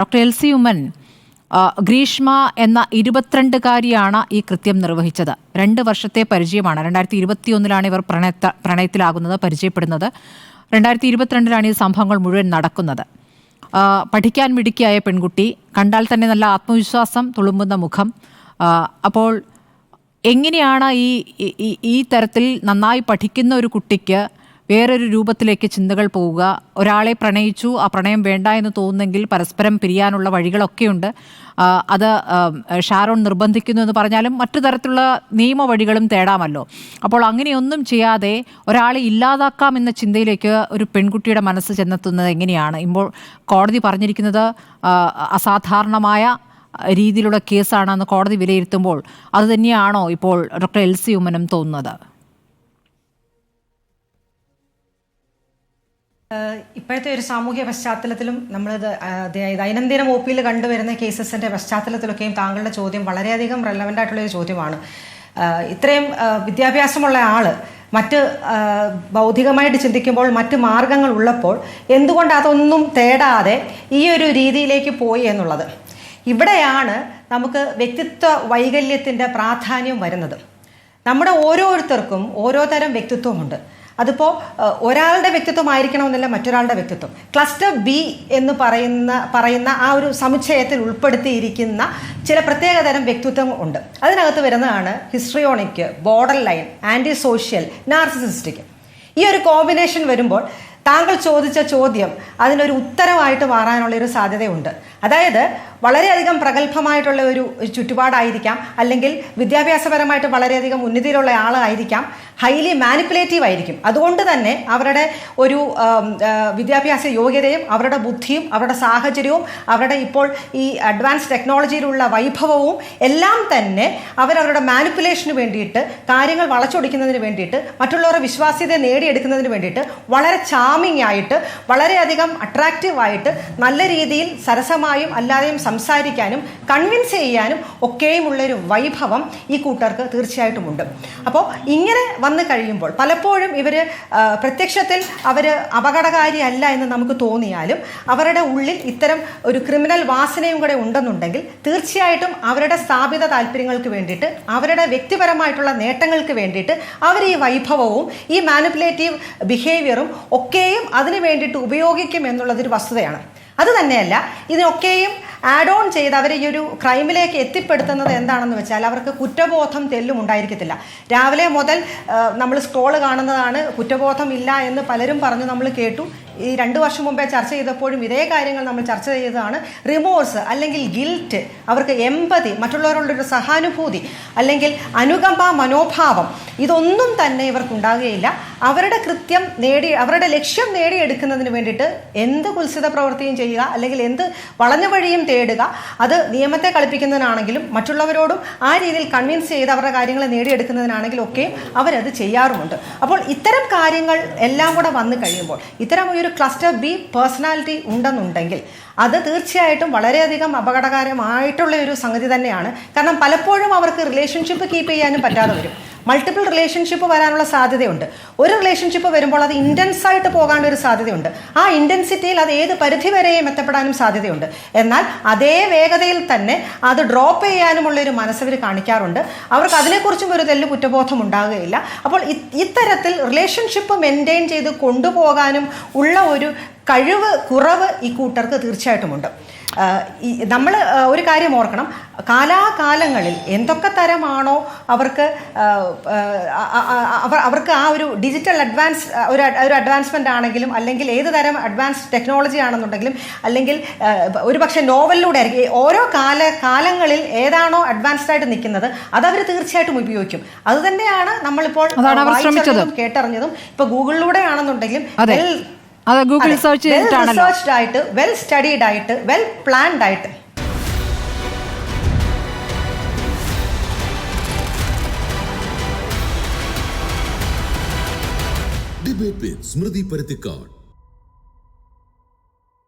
Doctor L C Oommen Greeshma എന്ന ഇരുപത്തിരണ്ടുകാരിയാണ് ഈ കൃത്യം നിർവഹിച്ചത്. രണ്ട് വർഷത്തെ പരിചയമാണ്. രണ്ടായിരത്തി ഇരുപത്തിയൊന്നിലാണ് ഇവർ പ്രണയത്ത പ്രണയത്തിലാകുന്നത് പരിചയപ്പെടുന്നത്. രണ്ടായിരത്തി ഇരുപത്തിരണ്ടിലാണ് ഈ സംഭവങ്ങൾ മുഴുവൻ നടക്കുന്നത്. പഠിക്കാൻ മിടുക്കിയായ പെൺകുട്ടി കണ്ടാൽ തന്നെ നല്ല ആത്മവിശ്വാസം തുളുമ്പുന്ന മുഖം. അപ്പോൾ എങ്ങനെയാണ് ഈ- ഈ തരത്തിൽ നന്നായി പഠിക്കുന്ന ഒരു കുട്ടിക്ക് വേറൊരു രൂപത്തിലേക്ക് ചിന്തകൾ പോവുക. ഒരാളെ പ്രണയിച്ചു ആ പ്രണയം വേണ്ട എന്ന് തോന്നുന്നെങ്കിൽ പരസ്പരം പിരിയാനുള്ള വഴികളൊക്കെയുണ്ട്. അത് ഷാരോൺ നിർബന്ധിക്കുന്നു എന്ന് പറഞ്ഞാലും മറ്റു തരത്തിലുള്ള നിയമ വഴികളും തേടാമല്ലോ. അപ്പോൾ അങ്ങനെയൊന്നും ചെയ്യാതെ ഒരാളെ ഇല്ലാതാക്കാം എന്ന ചിന്തയിലേക്ക് ഒരു പെൺകുട്ടിയുടെ മനസ്സ് ചെന്നെത്തുന്നത് എങ്ങനെയാണ്? ഇപ്പോൾ കോടതി പറഞ്ഞിരിക്കുന്നത് അസാധാരണമായ രീതിയിലുള്ള കേസാണെന്ന് കോടതി വിലയിരുത്തുമ്പോൾ അത് തന്നെയാണോ ഇപ്പോൾ ഡോക്ടർ എൽ സി ഉമ്മനും തോന്നുന്നത്? ഇപ്പോഴത്തെ ഒരു സാമൂഹ്യ പശ്ചാത്തലത്തിലും നമ്മൾ ദൈനംദിനം ഒ പിയിൽ കണ്ടുവരുന്ന കേസസിന്റെ പശ്ചാത്തലത്തിലൊക്കെയും താങ്കളുടെ ചോദ്യം വളരെയധികം റെലവന്റ് ആയിട്ടുള്ള ഒരു ചോദ്യമാണ്. ഇത്രയും വിദ്യാഭ്യാസമുള്ള ആൾ മറ്റ് ബൗദ്ധികമായിട്ട് ചിന്തിക്കുമ്പോൾ മറ്റ് മാർഗങ്ങൾ ഉള്ളപ്പോൾ എന്തുകൊണ്ട് അതൊന്നും തേടാതെ ഈ ഒരു രീതിയിലേക്ക് പോയി എന്നുള്ളത്. ഇവിടെയാണ് നമുക്ക് വ്യക്തിത്വ വൈകല്യത്തിന്റെ പ്രാധാന്യം വരുന്നത്. നമ്മുടെ ഓരോരുത്തർക്കും ഓരോ തരം വ്യക്തിത്വമുണ്ട്. അതിപ്പോൾ ഒരാളുടെ വ്യക്തിത്വമായിരിക്കണമെന്നില്ല മറ്റൊരാളുടെ വ്യക്തിത്വം. ക്ലസ്റ്റർ ബി എന്ന് പറയുന്ന പറയുന്ന ആ ഒരു സമുച്ചയത്തിൽ ഉൾപ്പെടുത്തിയിരിക്കുന്ന ചില പ്രത്യേകതരം വ്യക്തിത്വം ഉണ്ട്. അതിനകത്ത് വരുന്നതാണ് histrionic borderline antisocial narcissistic ഈ ഒരു കോമ്പിനേഷൻ വരുമ്പോൾ താങ്കൾ ചോദിച്ച ചോദ്യം അതിനൊരു ഉത്തരമായിട്ട് മാറാനുള്ള ഒരു സാധ്യതയുണ്ട്. അതായത് വളരെയധികം പ്രഗത്ഭമായിട്ടുള്ള ഒരു ചുറ്റുപാടായിരിക്കാം അല്ലെങ്കിൽ വിദ്യാഭ്യാസപരമായിട്ട് വളരെയധികം ഉന്നതിയിലുള്ള ആളായിരിക്കാം. ഹൈലി മാനിപ്പുലേറ്റീവ് ആയിരിക്കും. അതുകൊണ്ട് തന്നെ അവരുടെ ഒരു വിദ്യാഭ്യാസ യോഗ്യതയും അവരുടെ ബുദ്ധിയും അവരുടെ സാഹചര്യവും അവരുടെ ഇപ്പോൾ ഈ അഡ്വാൻസ് ടെക്നോളജിയിലുള്ള വൈഭവവും എല്ലാം തന്നെ അവരവരുടെ മാനിപ്പുലേഷന് വേണ്ടിയിട്ട് കാര്യങ്ങൾ വളച്ചൊടിക്കുന്നതിന് വേണ്ടിയിട്ട് മറ്റുള്ളവരുടെ വിശ്വാസ്യത നേടിയെടുക്കുന്നതിന് വേണ്ടിയിട്ട് വളരെ ചാമിങ് ആയിട്ട് വളരെയധികം അട്രാക്റ്റീവ് ആയിട്ട് നല്ല രീതിയിൽ സരസമായും അല്ലാതെയും സംസാരിക്കാനും കൺവിൻസ് ചെയ്യാനും ഒക്കെയും ഉള്ളൊരു വൈഭവം ഈ കൂട്ടർക്ക് തീർച്ചയായിട്ടുമുണ്ട്. അപ്പോൾ ഇങ്ങനെ വന്നു കഴിയുമ്പോൾ പലപ്പോഴും ഇവർ പ്രത്യക്ഷത്തിൽ അവർ അപകടകാരിയല്ല എന്ന് നമുക്ക് തോന്നിയാലും അവരുടെ ഉള്ളിൽ ഇത്തരം ഒരു ക്രിമിനൽ വാസനയും കൂടെ ഉണ്ടെന്നുണ്ടെങ്കിൽ തീർച്ചയായിട്ടും അവരുടെ സ്ഥാപിത താല്പര്യങ്ങൾക്ക് വേണ്ടിയിട്ട് അവരുടെ വ്യക്തിപരമായിട്ടുള്ള നേട്ടങ്ങൾക്ക് വേണ്ടിയിട്ട് അവർ ഈ വൈഭവവും ഈ മാനിപ്പുലേറ്റീവ് ബിഹേവിയറും ഒക്കെയും അതിനു വേണ്ടിയിട്ട് ഉപയോഗിക്കും എന്നുള്ളതൊരു വസ്തുതയാണ്. അത് തന്നെയല്ല ഇതിനൊക്കെയും ആഡ് ഓൺ ചെയ്ത് അവരെ ഈ ഒരു ക്രൈമിലേക്ക് എത്തിപ്പെടുത്തുന്നത് എന്താണെന്ന് വെച്ചാൽ അവർക്ക് കുറ്റബോധം തെല്ലും ഉണ്ടായിരിക്കത്തില്ല. രാവിലെ മുതൽ നമ്മൾ സ്ക്രോൾ കാണുന്നതാണ് കുറ്റബോധം ഇല്ല എന്ന് പലരും പറഞ്ഞു നമ്മൾ കേട്ടു. ഈ രണ്ട് വർഷം മുമ്പേ ചർച്ച ചെയ്തപ്പോഴും ഇതേ കാര്യങ്ങൾ നമ്മൾ ചർച്ച ചെയ്തതാണ്. റിമോഴ്സ് അല്ലെങ്കിൽ ഗിൽറ്റ് അവർക്ക് എമ്പതി മറ്റുള്ളവരോടൊരു സഹാനുഭൂതി അല്ലെങ്കിൽ അനുകമ്പ മനോഭാവം ഇതൊന്നും തന്നെ ഇവർക്ക് ഉണ്ടാകുകയില്ല അവരുടെ കൃത്യം നേടി അവരുടെ ലക്ഷ്യം നേടിയെടുക്കുന്നതിന് വേണ്ടിയിട്ട് എന്ത് കുത്സിത പ്രവൃത്തിയും ചെയ്യുക അല്ലെങ്കിൽ എന്ത് വളഞ്ഞ വഴിയും തേടുക അത് നിയമത്തെ കളിപ്പിക്കുന്നതിനാണെങ്കിലും മറ്റുള്ളവരോടും ആ രീതിയിൽ കൺവിൻസ് ചെയ്ത് അവരുടെ കാര്യങ്ങൾ നേടിയെടുക്കുന്നതിനാണെങ്കിലും ഒക്കെയും അവരത് ചെയ്യാറുമുണ്ട്. അപ്പോൾ ഇത്തരം കാര്യങ്ങൾ എല്ലാം കൂടെ വന്നു കഴിയുമ്പോൾ ഇത്തരം ഒരു ക്ലസ്റ്റർ ബി പേഴ്സണാലിറ്റി ഉണ്ടെന്നുണ്ടെങ്കിൽ അത് തീർച്ചയായിട്ടും വളരെയധികം അപകടകരമായിട്ടുള്ള ഒരു സംഗതി തന്നെയാണ്. കാരണം പലപ്പോഴും അവർക്ക് റിലേഷൻഷിപ്പ് കീപ്പ് ചെയ്യാനും പറ്റാതെ വരും. മൾട്ടിപ്പിൾ റിലേഷൻഷിപ്പ് വരാനുള്ള സാധ്യതയുണ്ട്. ഒരു റിലേഷൻഷിപ്പ് വരുമ്പോൾ അത് ഇന്റൻസ് ആയിട്ട് പോകാനുള്ള ഒരു സാധ്യതയുണ്ട്. ആ ഇന്റൻസിറ്റിയിൽ അത് ഏത് പരിധി വരെയും എത്തപ്പെടാനും സാധ്യതയുണ്ട്. എന്നാൽ അതേ വേഗതയിൽ തന്നെ അത് ഡ്രോപ്പ് ചെയ്യാനുമുള്ള ഒരു മനസ്സവർ കാണിക്കാറുണ്ട്. അവർക്ക് അതിനെക്കുറിച്ചും ഒരു തെല്ലു കുറ്റബോധം ഉണ്ടാകുകയില്ല. അപ്പോൾ ഇത്തരത്തിൽ റിലേഷൻഷിപ്പ് മെയിന്റെയിൻ ചെയ്ത് കൊണ്ടുപോകാനും ഉള്ള ഒരു കഴിവ് കുറവ് ഈ കൂട്ടർക്ക് തീർച്ചയായിട്ടുമുണ്ട്. നമ്മൾ ഒരു കാര്യം ഓർക്കണം. കാലാകാലങ്ങളിൽ എന്തൊക്കെ തരമാണോ അവർക്ക് അവർക്ക് ആ ഒരു ഡിജിറ്റൽ അഡ്വാൻസ് ഒരു ഒരു അഡ്വാൻസ്മെന്റ് ആണെങ്കിലും അല്ലെങ്കിൽ ഏത് തരം അഡ്വാൻസ് ടെക്നോളജി ആണെന്നുണ്ടെങ്കിലും അല്ലെങ്കിൽ ഒരു പക്ഷേ നോവലിലൂടെ ആയിരിക്കും. ഓരോ കാല കാലങ്ങളിൽ ഏതാണോ അഡ്വാൻസ്ഡ് ആയിട്ട് നിൽക്കുന്നത് അതവർ തീർച്ചയായിട്ടും ഉപയോഗിക്കും. അതുതന്നെയാണ് നമ്മളിപ്പോൾ കേട്ടറിഞ്ഞതും ഇപ്പോൾ ഗൂഗിളിലൂടെ ആണെന്നുണ്ടെങ്കിലും അതെ. ഗൂഗിൾ സെർച്ച് ചെയ്തിട്ടാണല്ലോ. ആയിട്ട് വെൽ സ്റ്റഡീഡ് ആയിട്ട് വെൽ പ്ലാൻഡ് ആയിട്ട്. Debate with Smriti Paruthikkad